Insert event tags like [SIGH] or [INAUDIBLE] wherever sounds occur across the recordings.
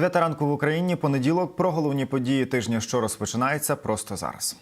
Дев'ята ранку в Україні. Понеділок про головні події тижня, що розпочинається просто зараз.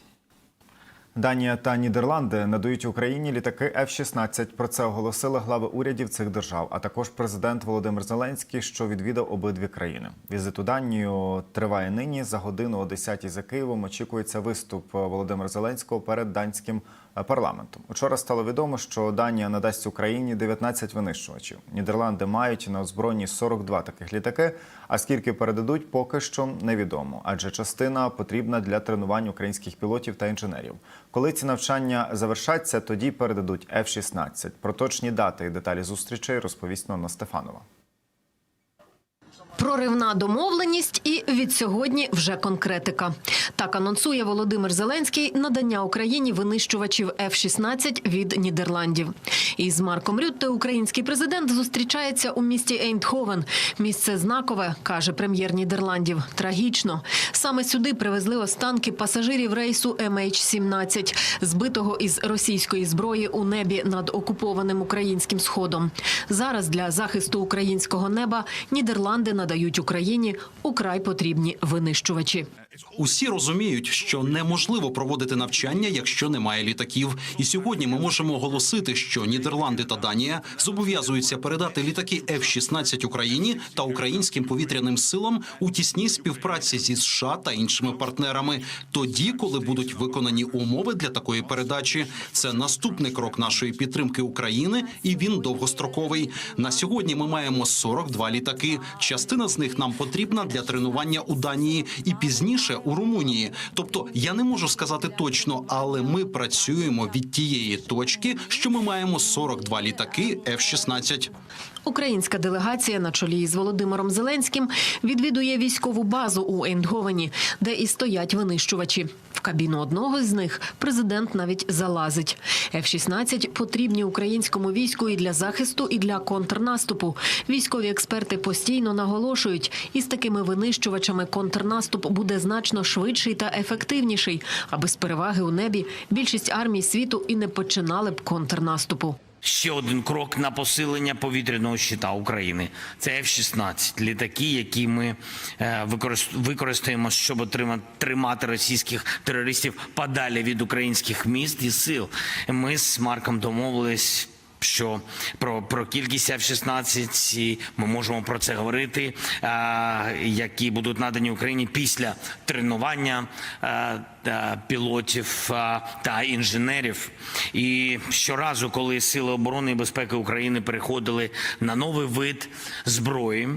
Данія та Нідерланди надають Україні літаки F-16. Про це оголосили глави урядів цих держав, а також президент Володимир Зеленський, що відвідав обидві країни. Візит у Данію триває нині. За годину о 10 за Києвом очікується виступ Володимира Зеленського перед данським парламентом. Учора стало відомо, що Данія надасть Україні 19 винищувачів. Нідерланди мають на озброєнні 42 таких літаки. А скільки передадуть, поки що невідомо, адже частина потрібна для тренувань українських пілотів та інженерів. Коли ці навчання завершаться, тоді передадуть F-16. Про точні дати і деталі зустрічей розповість Нонна Стефанова. Проривна домовленість і від сьогодні вже конкретика. Так анонсує Володимир Зеленський надання Україні винищувачів F-16 від Нідерландів. Із Марком Рютте український президент зустрічається у місті Ейндховен. Місце знакове, каже прем'єр Нідерландів. Трагічно. Саме сюди привезли останки пасажирів рейсу MH17, збитого із російської зброї у небі над окупованим українським сходом. Зараз для захисту українського неба Нідерланди надають Україні украй потрібні винищувачі. Усі розуміють, що неможливо проводити навчання, якщо немає літаків. І сьогодні ми можемо оголосити, що Нідерланди та Данія зобов'язуються передати літаки F-16 Україні та українським повітряним силам у тісній співпраці зі США та іншими партнерами. Тоді, коли будуть виконані умови для такої передачі, це наступний крок нашої підтримки України, і він довгостроковий. На сьогодні ми маємо 42 літаки. Частина з них нам потрібна для тренування у Данії і пізніше у Румунії. Тобто я не можу сказати точно, але ми працюємо від тієї точки, що ми маємо 42 літаки F-16. Українська делегація на чолі з Володимиром Зеленським відвідує військову базу у Ейндговені, де і стоять винищувачі. Кабіну одного з них президент навіть залазить. F-16 потрібні українському війську і для захисту, і для контрнаступу. Військові експерти постійно наголошують, із такими винищувачами контрнаступ буде значно швидший та ефективніший. аби з переваги у небі більшість армій світу і не починали б контрнаступу. Ще один крок на посилення повітряного щита України. Це F-16. Літаки, які ми е, використаємо, щоб тримати російських терористів подалі від українських міст і сил. Ми з Марком домовились. Що про, про кількість F-16, ми можемо про це говорити, а, які будуть надані Україні після тренування а, та пілотів та інженерів. І щоразу, коли Сили оборони і безпеки України переходили на новий вид зброї,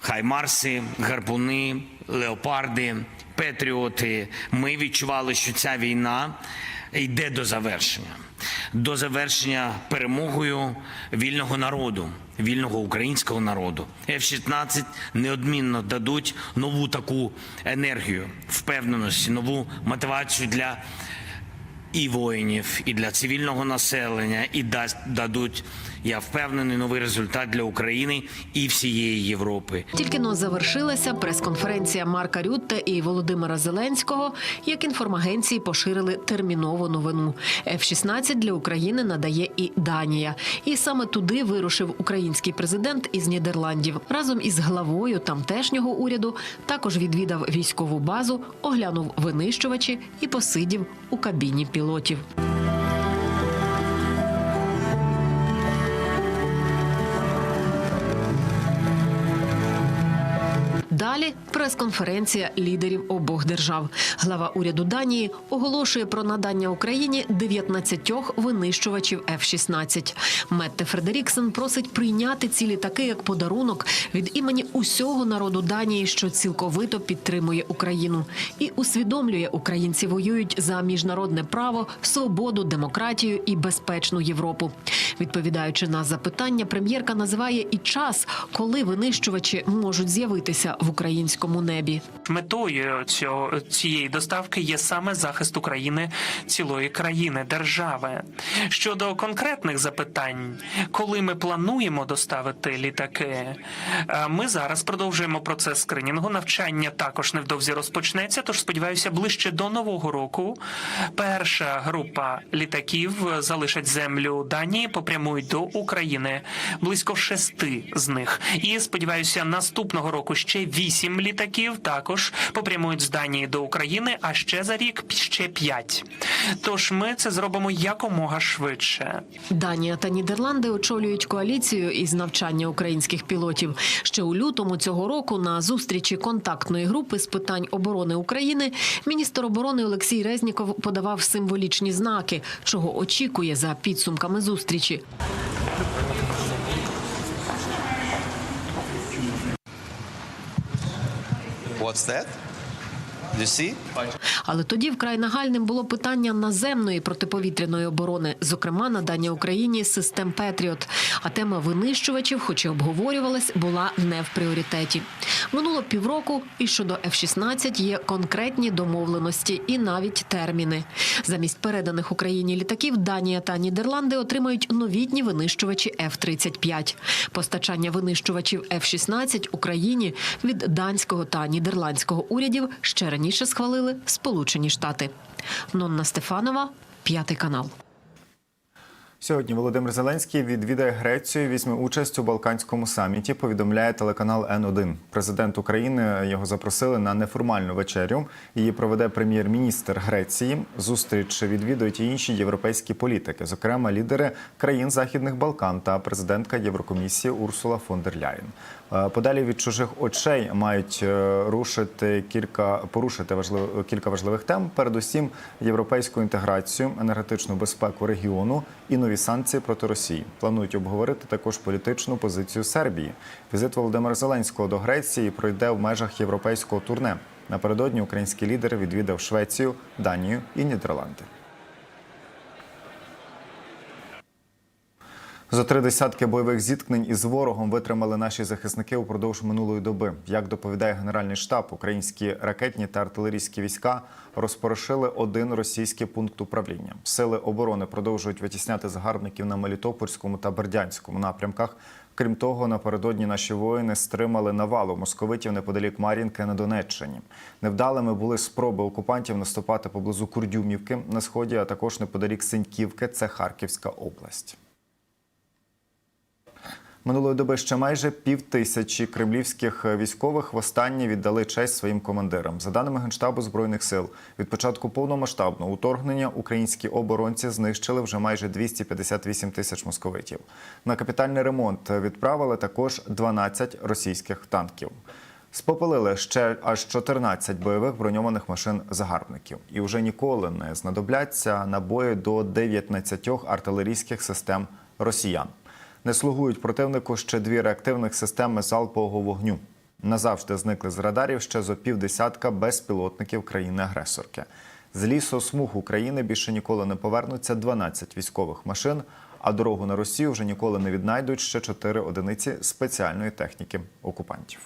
хаймарси, гарпуни, леопарди, петріоти, ми відчували, що ця війна йде до завершення. До завершення перемогою вільного народу, вільного українського народу. F-16 неодмінно дадуть нову таку енергію, впевненості, нову мотивацію для і воїнів, і для цивільного населення, і дасть дадуть, я впевнений, новий результат для України і всієї Європи. Тільки но завершилася прес-конференція Марка Рютте і Володимира Зеленського. Як інформагенції поширили термінову новину. F-16 для України надає і Данія. І саме туди вирушив український президент із Нідерландів разом із главою тамтешнього уряду. Також відвідав військову базу, оглянув винищувачі і посидів у кабіні пілотів. Далі прес-конференція лідерів обох держав. Глава уряду Данії оголошує про надання Україні 19 винищувачів F-16. Метте Фредеріксен просить прийняти ці літаки як подарунок від імені усього народу Данії, що цілковито підтримує Україну, і усвідомлює, українці воюють за міжнародне право, свободу, демократію і безпечну Європу. Відповідаючи на запитання, прем'єрка називає і час, коли винищувачі можуть з'явитися в українському небі. Метою цього цієї доставки є саме захист України цілої країни, держави. Щодо конкретних запитань, коли ми плануємо доставити літаки, е, ми зараз продовжуємо процес скринінгу. Навчання також невдовзі розпочнеться. Тож сподіваюся, ближче до нового року перша група літаків залишать землю Данії, попрямують до України. Близько шести з них. І сподіваюся, наступного року ще вісім літаків також попрямують з Данії до України, а ще за рік ще п'ять. Тож ми це зробимо якомога швидше. Данія та Нідерланди очолюють коаліцію із навчання українських пілотів. Ще у лютому цього року на зустрічі контактної групи з питань оборони України міністр оборони Олексій Резніков подавав символічні знаки, чого очікує за підсумками зустрічі. What's that? Але тоді вкрай нагальним було питання наземної протиповітряної оборони, зокрема надання Україні систем Петріот. А тема винищувачів, хоч і обговорювалась, була не в пріоритеті. Минуло півроку, і щодо F-16 є конкретні домовленості і навіть терміни. Замість переданих Україні літаків Данія та Нідерланди отримають новітні винищувачі F-35. Постачання винищувачів F-16 Україні від данського та нідерландського урядів ще раніше схвалили Сполучені Штати. Нонна Стефанова, п'ятий канал. Сьогодні Володимир Зеленський відвідає Грецію, візьме участь у Балканському саміті. Повідомляє телеканал Н1. Президент України його запросили на неформальну вечерю. Її проведе прем'єр-міністр Греції. Зустріч відвідують і інші європейські політики, зокрема лідери країн Західних Балкан та президентка Єврокомісії Урсула фон дер Ляєн. Е, Подалі від чужих очей мають е, рушити кілька порушити важлив, кілька важливих тем. Передусім, європейську інтеграцію, енергетичну безпеку регіону і нові санкції проти Росії. Планують обговорити також політичну позицію Сербії. Візит Володимира Зеленського до Греції пройде в межах європейського турне. Напередодні український лідер відвідав Швецію, Данію і Нідерланди. За три десятки бойових зіткнень із ворогом витримали наші захисники упродовж минулої доби. Як доповідає Генеральний штаб, українські ракетні та артилерійські війська розпорошили один російський пункт управління. Сили оборони продовжують витісняти загарбників на Мелітопольському та Бердянському напрямках. Крім того, напередодні наші воїни стримали навалу московитів неподалік Мар'їнки на Донеччині. Невдалими були спроби окупантів наступати поблизу Курдюмівки на сході, а також неподалік Синьківки. Це Харківська область. Минулої доби ще майже пів тисячі кремлівських військових востаннє віддали честь своїм командирам. За даними Генштабу збройних сил, від початку повномасштабного уторгнення українські оборонці знищили вже майже 258 тисяч московитів. На капітальний ремонт відправили також 12 російських танків. Спопалили ще аж 14 бойових броньованих машин загарбників, і вже ніколи не знадобляться набої до 19 артилерійських систем росіян. Не слугують противнику ще дві реактивних системи залпового вогню. Назавжди зникли з радарів ще зо півдесятка безпілотників країни-агресорки. З лісосмуг України більше ніколи не повернуться 12 військових машин, а дорогу на Росію вже ніколи не віднайдуть ще 4 одиниці спеціальної техніки окупантів.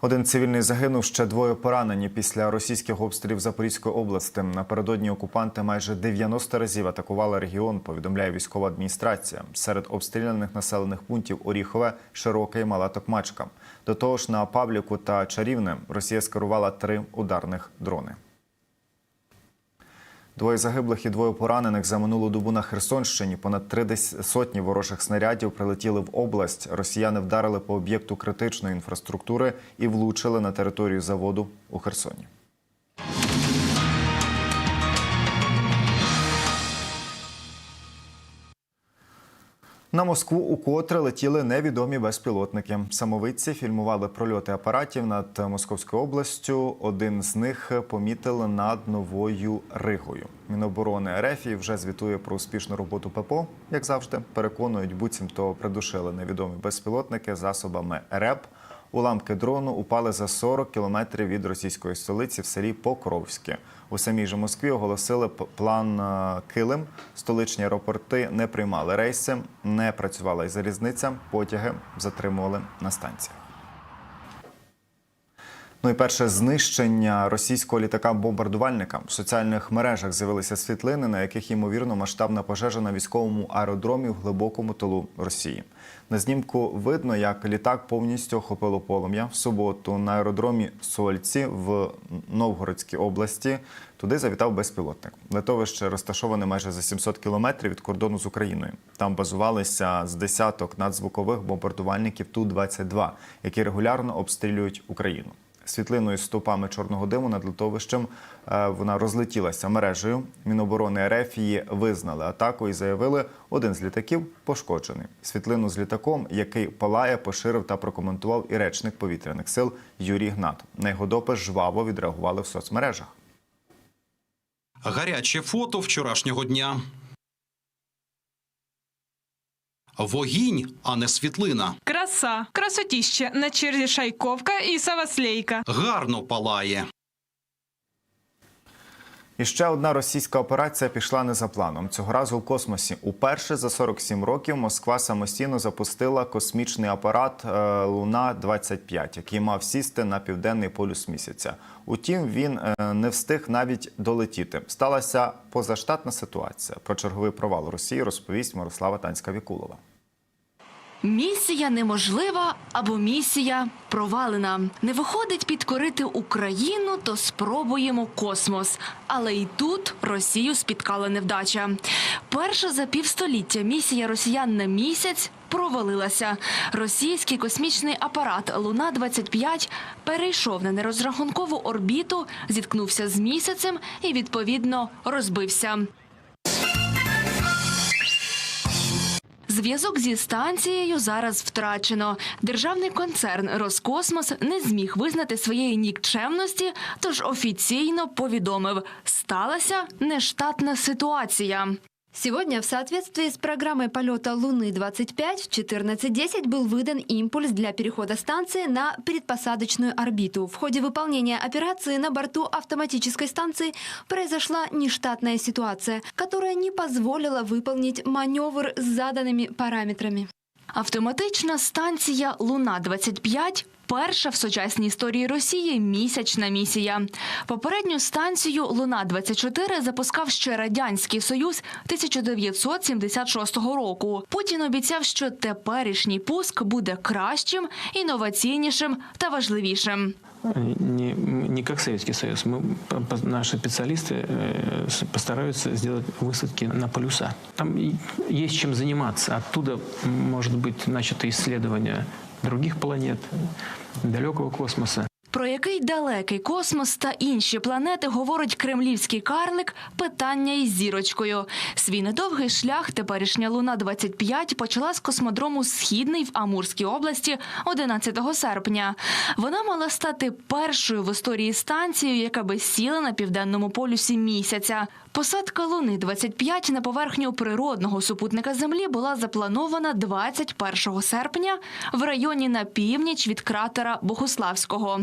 Один цивільний загинув, ще двоє поранені після російських обстрілів Запорізької області. Напередодні окупанти майже 90 разів атакували регіон. Повідомляє військова адміністрація. Серед обстріляних населених пунктів Оріхове, Широке і Мала Токмачка. До того ж, на Павліку та Чарівне Росія скерувала три ударних дрони. Двоє загиблих і двоє поранених за минулу добу на Херсонщині. Понад три сотні ворожих снарядів прилетіли в область. Росіяни вдарили по об'єкту критичної інфраструктури і влучили на територію заводу у Херсоні. На Москву укотре летіли невідомі безпілотники. Самовидці фільмували прольоти апаратів над Московською областю. Один з них помітили над новою Ригою. Міноборони РФ вже звітує про успішну роботу ППО. Як завжди, переконують, буцімто придушили невідомі безпілотники засобами РЕП. Уламки дрону упали за 40 кілометрів від російської столиці в селі Покровське. У самій же Москві оголосили план е, Килим. Столичні аеропорти не приймали рейси, не працювала і залізниця. Потяги затримували на станціях. Ну і перше знищення російського літака-бомбардувальника в соціальних мережах з'явилися світлини, на яких ймовірно масштабна пожежа на військовому аеродромі в глибокому тилу Росії. На знімку видно, як літак повністю охопило полум'я. В суботу на аеродромі Сольці в Новгородській області туди завітав безпілотник. Литовище розташоване майже за 700 кілометрів від кордону з Україною. Там базувалися з десяток надзвукових бомбардувальників Ту-22, які регулярно обстрілюють Україну. Світлиною з стовпами чорного диму над литовищем е, вона розлетілася мережею. Міноборони РФ її визнали атаку і заявили, один з літаків пошкоджений. Світлину з літаком, який палає, поширив та прокоментував і речник повітряних сил Юрій Гнат. На його допис жваво відреагували в соцмережах. Гаряче фото вчорашнього дня. Вогінь, а не світлина. Краса, красотіще на черзі Шайковка і Саваслейка. Гарно палає. І ще одна російська операція пішла не за планом. Цього разу в космосі. Уперше за 47 років Москва самостійно запустила космічний апарат е, Луна 25 який мав сісти на південний полюс місяця. Утім, він е, не встиг навіть долетіти. Сталася позаштатна ситуація. Про черговий провал Росії розповість Мирослава Танська Вікулова. Місія неможлива або місія провалена. Не виходить підкорити Україну, то спробуємо космос. Але і тут Росію спіткала невдача. Перша за півстоліття місія росіян на місяць провалилася. Російський космічний апарат Луна 25 перейшов на нерозрахункову орбіту, зіткнувся з місяцем і відповідно розбився. Зв'язок зі станцією зараз втрачено. Державний концерн Роскосмос не зміг визнати своєї нікчемності, тож офіційно повідомив: сталася нештатна ситуація. Сегодня в соответствии с программой полета Луны-25 в 14.10 был выдан импульс для перехода станции на предпосадочную орбиту. В ходе выполнения операции на борту автоматической станции произошла нештатная ситуация, которая не позволила выполнить маневр с заданными параметрами. Автоматична станція Луна 25 перша в сучасній історії Росії місячна місія. Попередню станцію Луна 24 запускав ще радянський союз 1976 року. Путін обіцяв, що теперішній пуск буде кращим, інноваційнішим та важливішим. не, не как Советский Союз. Мы, по- по- наши специалисты э, с- постараются сделать высадки на полюса. Там и есть чем заниматься. Оттуда может быть начато исследование других планет, далекого космоса. Про який далекий космос та інші планети говорить кремлівський карлик питання із зірочкою. Свій недовгий шлях теперішня Луна 25 почала з космодрому Східний в Амурській області 11 серпня. Вона мала стати першою в історії станцією, яка би сіла на південному полюсі місяця. Посадка Луни 25 на поверхню природного супутника Землі була запланована 21 серпня в районі на північ від кратера Богуславського.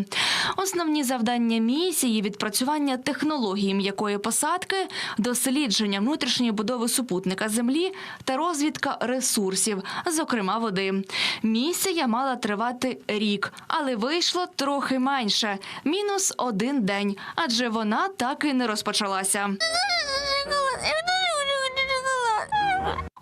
Основні завдання місії відпрацювання технології м'якої посадки, дослідження внутрішньої будови супутника Землі та розвідка ресурсів, зокрема води. Місія мала тривати рік, але вийшло трохи менше мінус один день, адже вона так і не розпочалася.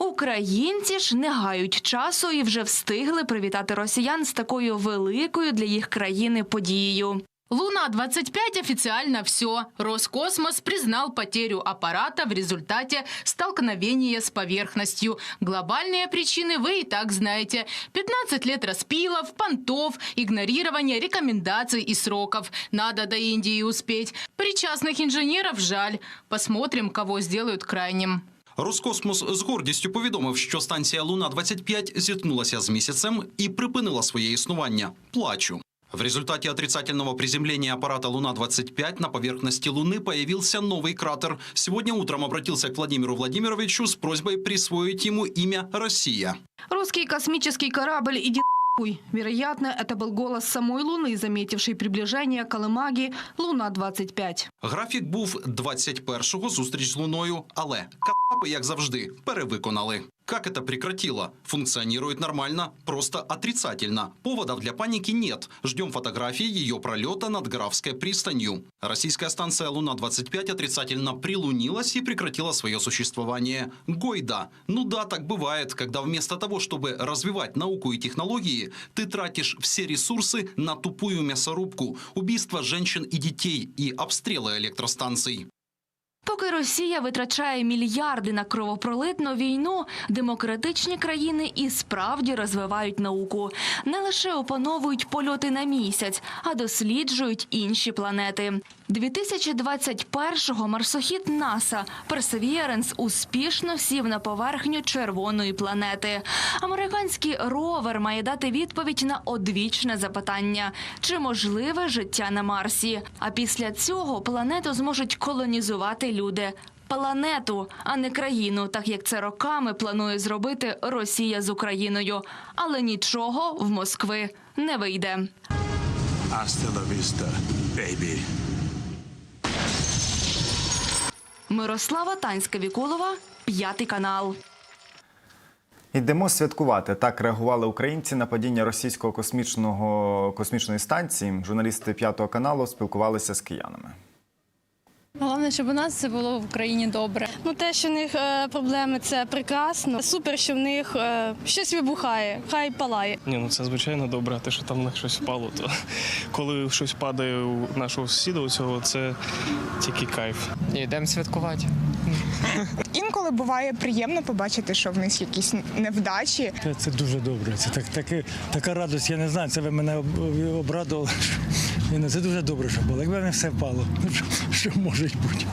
Українці ж не гають часу і вже встигли привітати росіян з такою великою для їх країни подією. Луна-25 официально все. Роскосмос признал потерю аппарата в результате столкновения с поверхностью. Глобальные причины вы и так знаете. 15 лет распилов, понтов, игнорирования рекомендаций и сроков. Надо до Индии успеть. Причастных инженеров жаль. Посмотрим, кого сделают крайним. Роскосмос з гордістю повідомив, що станція Луна 25 зіткнулася з місяцем і припинила своє існування. Плачу. В результате отрицательного приземления аппарата Луна-25 на поверхности Луны появился новый кратер. Сегодня утром обратился к Владимиру Владимировичу с просьбой присвоить ему имя «Россия». Русский космический корабль «Иди нахуй». Вероятно, это был голос самой Луны, заметивший приближение Колымаги Луна-25. Графік був 21-го зустріч з Луною, але капи, як завжди, перевиконали. Как это прекратило? Функционирует нормально, просто отрицательно. Поводов для паники нет. Ждем фотографии ее пролета над Графской пристанью. Российская станция «Луна-25» отрицательно прилунилась и прекратила свое существование. Гойда. Ну да, так бывает, когда вместо того, чтобы развивать науку и технологии, ты тратишь все ресурсы на тупую мясорубку, убийство женщин и детей и обстрелы электростанций. Поки Росія витрачає мільярди на кровопролитну війну, демократичні країни і справді розвивають науку. Не лише опановують польоти на місяць, а досліджують інші планети. 2021-го марсохід НАСА Perseverance успішно сів на поверхню червоної планети. Американський ровер має дати відповідь на одвічне запитання: чи можливе життя на Марсі? А після цього планету зможуть колонізувати люди. Планету, а не країну, так як це роками планує зробити Росія з Україною. Але нічого в Москви не вийде. Hasta la Мирослава Танська Вікулова, п'ятий канал. Йдемо святкувати. Так реагували українці на падіння російського космічного космічної станції. Журналісти п'ятого каналу спілкувалися з киянами. Головне, щоб у нас все було в Україні добре. Ну те, що в них е, проблеми, це прекрасно. Супер, що в них е, щось вибухає, хай палає. Ні, ну це звичайно добре, те, що там в них щось впало, то [LAUGHS] коли щось падає у нашого сусіда, у цього це тільки кайф. Йдемо святкувати. Інколи буває приємно побачити, що в них якісь невдачі. Це, це дуже добре. Це так, таки, така радость, я не знаю, це ви мене обрадували. Ну, Це дуже добре, що було. Якби не все впало, [LAUGHS] що, що може бути.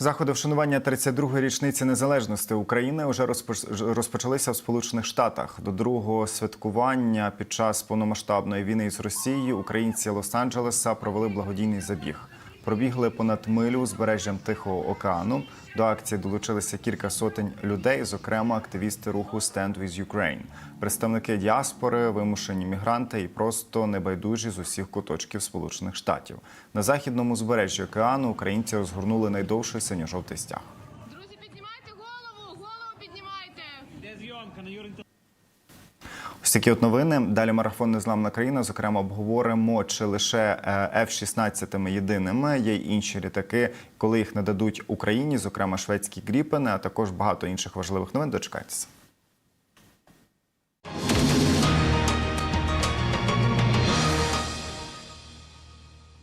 Заходи вшанування 32-ї річниці незалежності України вже розпоч- розпочалися в Сполучених Штатах. До другого святкування під час повномасштабної війни з Росією українці Лос-Анджелеса провели благодійний забіг. Пробігли понад милю узбережжям Тихого океану. До акції долучилися кілька сотень людей, зокрема активісти руху Stand with Ukraine, представники діаспори, вимушені мігранти і просто небайдужі з усіх куточків Сполучених Штатів. На західному узбережжі океану українці розгорнули найдовший синьо-жовтий стяг. Ось такі от новини. Далі марафон Незламна країна. Зокрема, обговоримо, чи лише е, F-16 єдиними є інші літаки, коли їх нададуть Україні, зокрема шведські гріпени, а також багато інших важливих новин. Дочекайтеся.